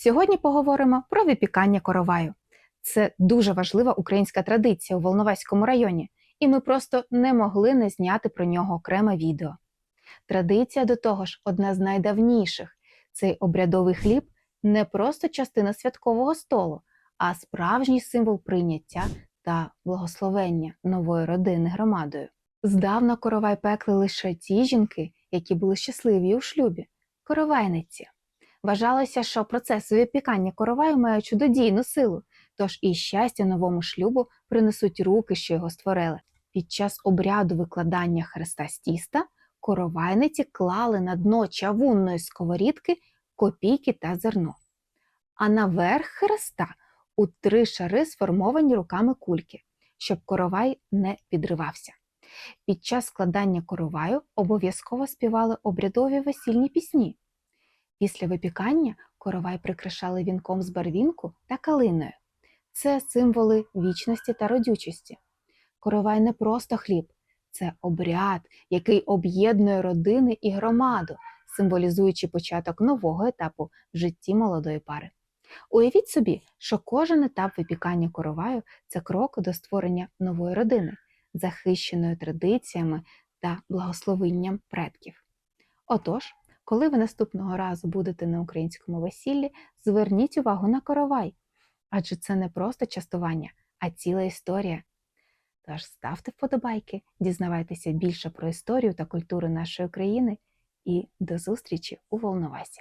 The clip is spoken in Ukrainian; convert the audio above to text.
Сьогодні поговоримо про випікання короваю. Це дуже важлива українська традиція у Волноваському районі, і ми просто не могли не зняти про нього окреме відео. Традиція до того ж одна з найдавніших. Цей обрядовий хліб не просто частина святкового столу, а справжній символ прийняття та благословення нової родини громадою. Здавна коровай пекли лише ті жінки, які були щасливі у шлюбі коровайниці. Вважалося, що процес випікання короваю має чудодійну силу, тож і щастя новому шлюбу принесуть руки, що його створили. Під час обряду викладання хреста з тіста коровайниці клали на дно чавунної сковорідки копійки та зерно. А наверх хреста у три шари сформовані руками кульки, щоб коровай не підривався. Під час складання короваю обов'язково співали обрядові весільні пісні. Після випікання коровай прикрашали вінком з барвінку та калиною. Це символи вічності та родючості. Коровай не просто хліб, це обряд, який об'єднує родини і громаду, символізуючи початок нового етапу в житті молодої пари. Уявіть собі, що кожен етап випікання короваю це крок до створення нової родини, захищеної традиціями та благословенням предків. Отож, коли ви наступного разу будете на українському весіллі, зверніть увагу на коровай, адже це не просто частування, а ціла історія. Тож ставте вподобайки, дізнавайтеся більше про історію та культуру нашої країни і до зустрічі у Волновасі!